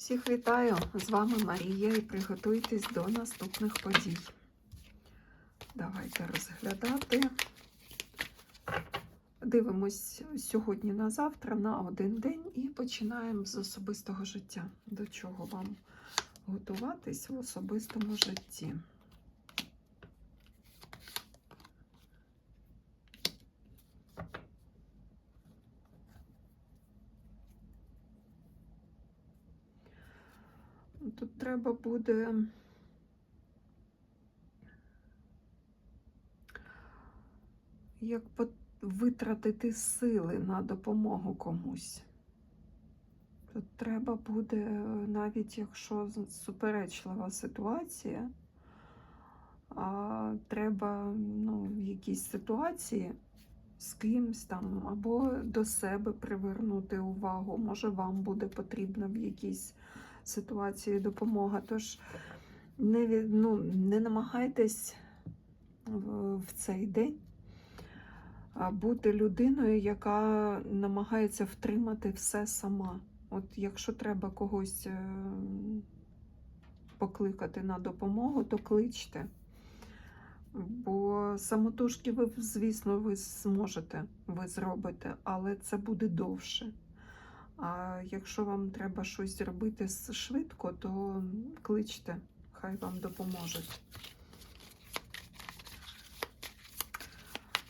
Всіх вітаю! З вами Марія і приготуйтесь до наступних подій. Давайте розглядати. Дивимось сьогодні на завтра, на один день, і починаємо з особистого життя. До чого вам готуватись в особистому житті? Тут треба буде як витратити сили на допомогу комусь. Тут треба буде, навіть якщо суперечлива ситуація, а треба ну, в якійсь ситуації з кимсь там або до себе привернути увагу. Може, вам буде потрібна в якійсь ситуації допомога. Тож не, ну, не намагайтесь в, в цей день бути людиною, яка намагається втримати все сама. От якщо треба когось е, покликати на допомогу, то кличте. Бо самотужки ви, звісно, ви зможете, ви зробите, але це буде довше. А якщо вам треба щось зробити швидко, то кличте, хай вам допоможуть.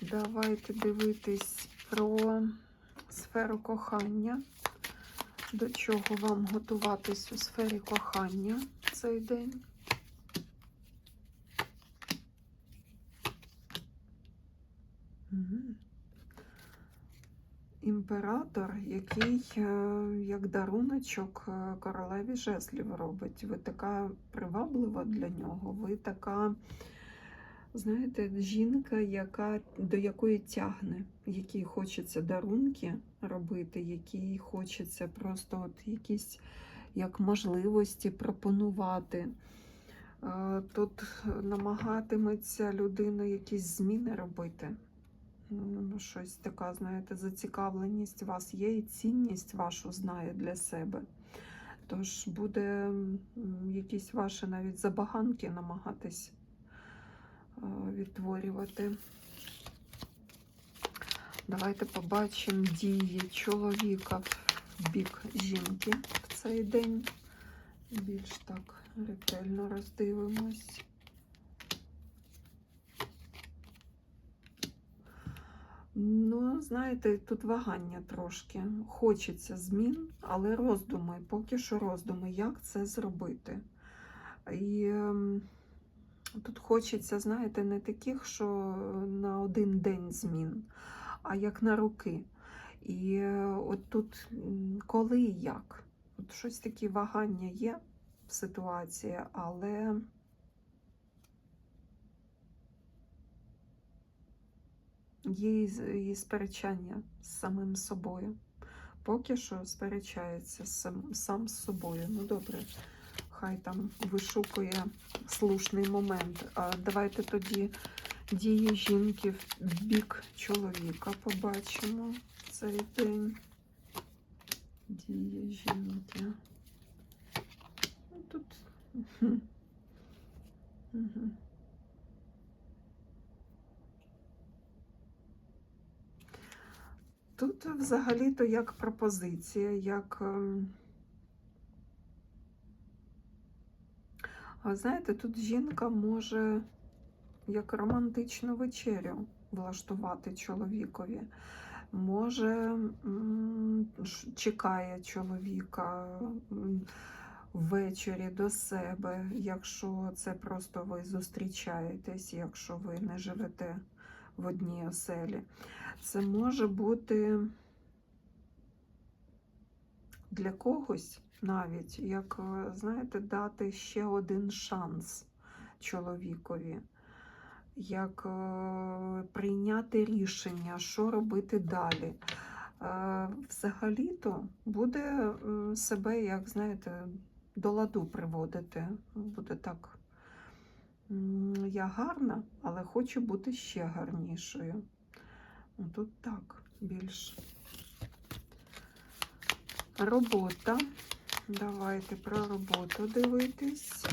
Давайте дивитись про сферу кохання. До чого вам готуватись у сфері кохання цей день? Імператор, який е, як даруночок е, королеві жезлів робить. Ви така приваблива для нього, ви така, знаєте, жінка, яка, до якої тягне, якій хочеться дарунки робити, якій хочеться просто от якісь як можливості пропонувати. Е, Тут намагатиметься людина якісь зміни робити. Щось така, знаєте, зацікавленість у вас є і цінність вашу знає для себе. Тож буде якісь ваші навіть забаганки намагатись відтворювати. Давайте побачимо дії чоловіка в бік жінки в цей день. Більш так ретельно роздивимось. Ну, знаєте, тут вагання трошки. Хочеться змін, але роздуми, поки що роздуми, як це зробити. І ем, тут хочеться, знаєте, не таких, що на один день змін, а як на роки. І е, от тут коли і як. От щось такі вагання є в ситуації, але. Є і сперечання з самим собою. Поки що сперечається сам, сам з собою. Ну добре, хай там вишукує слушний момент. А давайте тоді дії жінки в бік чоловіка побачимо цей день. Дії жінки. Ну, Тут. Угу. Тут взагалі-то як пропозиція, як. ем, А знаєте, тут жінка може як романтичну вечерю влаштувати чоловікові. Може, чекає чоловіка ввечері до себе, якщо це просто ви зустрічаєтесь, якщо ви не живете в одній оселі. Це може бути для когось навіть, як, е, знаєте, дати ще один шанс чоловікові, як е, прийняти рішення, що робити далі. Е, Взагалі-то буде себе, як знаєте, до ладу приводити. Буде так. Я гарна, але хочу бути ще гарнішою. Ну, Тут так, більш робота. Давайте про роботу дивитись.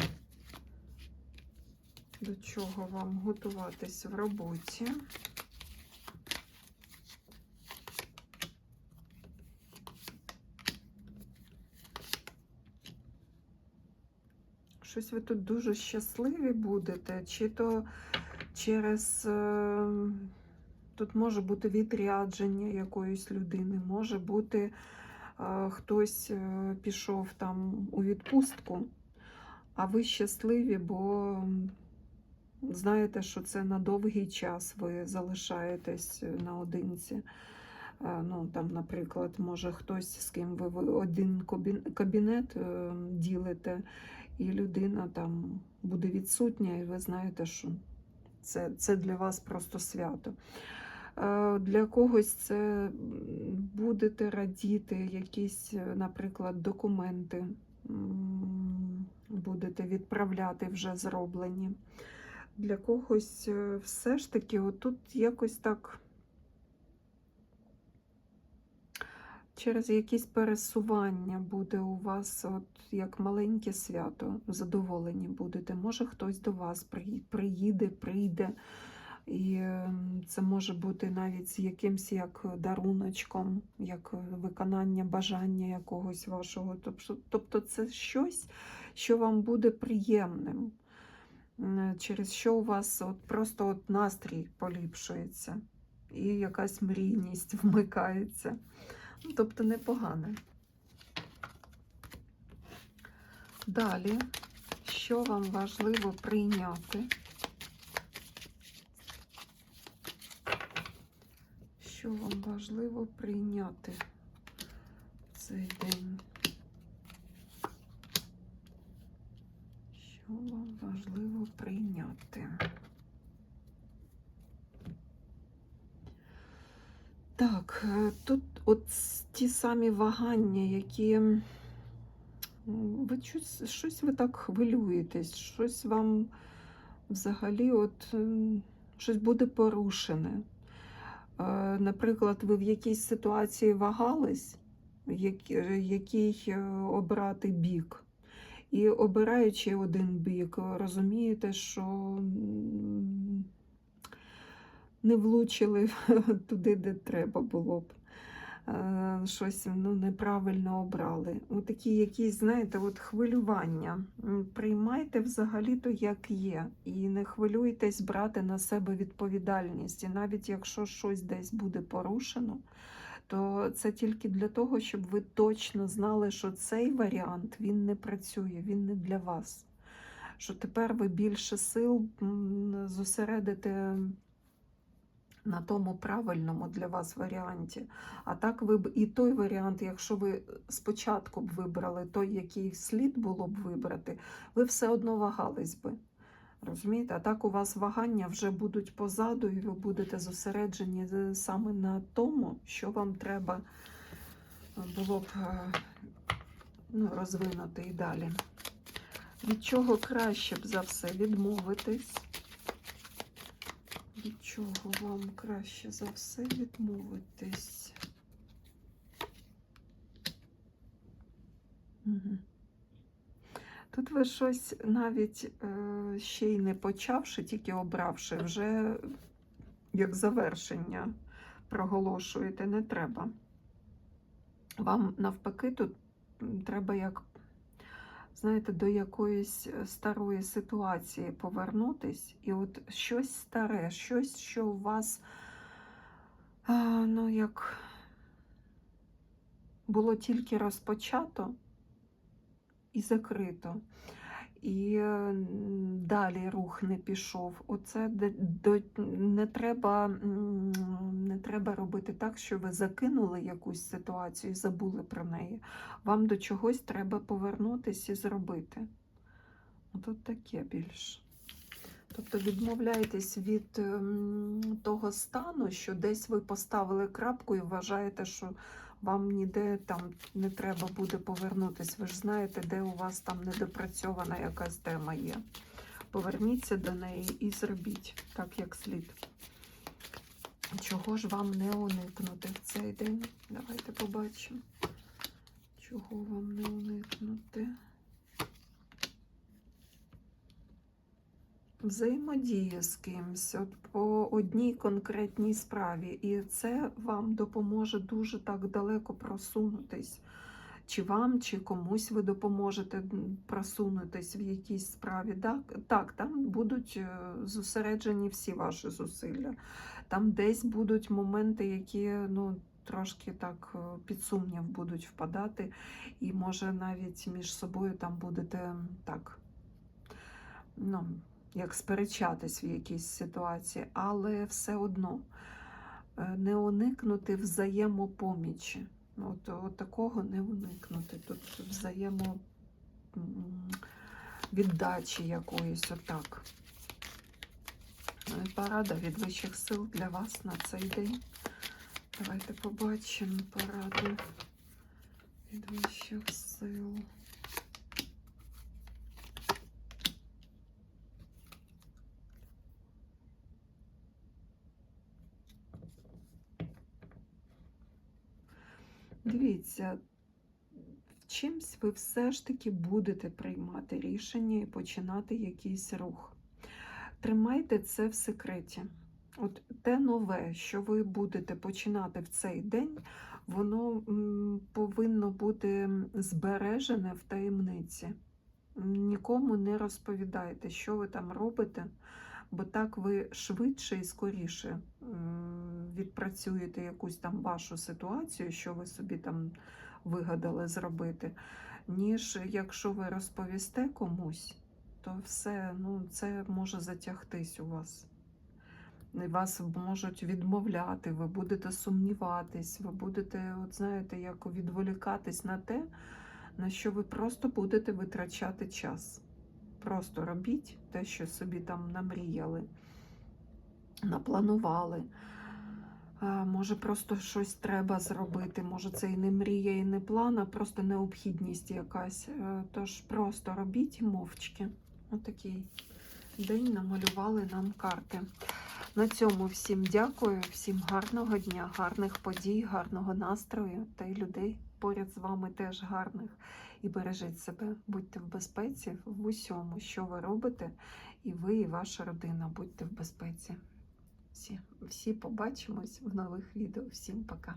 До чого вам готуватись в роботі. Щось ви тут дуже щасливі будете, чи то через е, тут може бути відрядження якоїсь людини, може бути е, хтось е, пішов там у відпустку, а ви щасливі, бо знаєте, що це на довгий час ви залишаєтесь наодинці. Ну, там, наприклад, може хтось, з ким ви один кабінет е, ділите, і людина там буде відсутня, і ви знаєте, що це, це для вас просто свято. Е, Для когось це будете радіти, якісь, е, наприклад, документи будете відправляти вже зроблені. Для когось е, все ж таки, отут якось так. Через якісь пересування буде у вас от як маленьке свято, задоволені будете. Може хтось до вас приїде, прийде. І ем, це може бути навіть з якимсь як даруночком, як виконання бажання якогось вашого. Тобто, тобто це щось, що вам буде приємним, через що у вас от просто от настрій поліпшується і якась мрійність вмикається. Тобто непогане. Далі, що вам важливо прийняти? Що вам важливо прийняти в цей день? Що вам важливо прийняти? Так, е, тут от ті самі вагання, які ви щось, щось ви так хвилюєтесь, щось вам взагалі от ем, щось буде порушене. Е, Наприклад, ви в якійсь ситуації вагались, е, який е, обрати бік. І обираючи один бік, розумієте, що не влучили туди, де треба було б. Е, Щось ну, неправильно обрали. Такі якісь, знаєте, от хвилювання. Приймайте взагалі-то як є. І не хвилюйтесь брати на себе відповідальність. І навіть якщо щось десь буде порушено, то це тільки для того, щоб ви точно знали, що цей варіант він не працює, він не для вас. Що тепер ви більше сил зосередите на тому правильному для вас варіанті. А так ви б і той варіант, якщо ви спочатку б вибрали той, який слід було б вибрати, ви все одно вагались би. Розумієте? А так у вас вагання вже будуть позаду, і ви будете зосереджені саме на тому, що вам треба було б е, ну, розвинути і далі. Від чого краще б за все відмовитись? Від чого вам краще за все відмовитись? Тут ви щось навіть е, ще й не почавши, тільки обравши, вже як завершення проголошуєте, не треба. Вам навпаки тут треба як, знаєте, до якоїсь е, старої ситуації повернутись, і от щось старе, щось, що у вас, ну, як було тільки розпочато і закрито. І е, далі рух не пішов. Оце не, треба, не треба робити так, що ви закинули якусь ситуацію і забули про неї. Вам до чогось треба повернутися і зробити. Тут таке більше. Тобто відмовляєтесь від ем, того стану, що десь ви поставили крапку і вважаєте, що вам ніде там не треба буде повернутись. Ви ж знаєте, де у вас там недопрацьована якась тема є. Поверніться до неї і зробіть так, як слід. Чого ж вам не уникнути в цей день? Давайте побачимо. Чого вам не уникнути? Взаємодія з кимсь от по одній конкретній справі, і це вам допоможе дуже так далеко просунутись. Чи вам, чи комусь ви допоможете просунутись в якійсь справі. Так, так там будуть е, зосереджені всі ваші зусилля. Там десь будуть моменти, які ну, трошки так е, під сумнів будуть впадати, і може навіть між собою там будете так. Ну, як сперечатись в якійсь ситуації, але все одно е, не уникнути взаємопомічі. От, от такого не уникнути. Тут взаємо м, віддачі якоїсь отак. Ну Порада від вищих сил для вас на цей день. Давайте побачимо пораду від вищих сил. Дивіться, чимсь ви все ж таки будете приймати рішення і починати якийсь рух. Тримайте це в секреті. От те нове, що ви будете починати в цей день, воно повинно бути збережене в таємниці. Нікому не розповідайте, що ви там робите, бо так ви швидше і скоріше відпрацюєте якусь там вашу ситуацію, що ви собі там вигадали зробити, ніж якщо ви розповісте комусь, то все ну, це може затягтись у вас. Вас можуть відмовляти, ви будете сумніватись, ви будете, от знаєте, як відволікатись на те, на що ви просто будете витрачати час. Просто робіть те, що собі там намріяли, напланували. Може, просто щось треба зробити. Може, це і не мрія, і не план, а просто необхідність якась. Е, Тож просто робіть мовчки. Отакий день намалювали нам карти. На цьому всім дякую, всім гарного дня, гарних подій, гарного настрою та й людей поряд з вами теж гарних. І бережіть себе, будьте в безпеці в усьому, що ви робите, і ви, і ваша родина будьте в безпеці. Всі, всі побачимось в нових відео. Всім пока.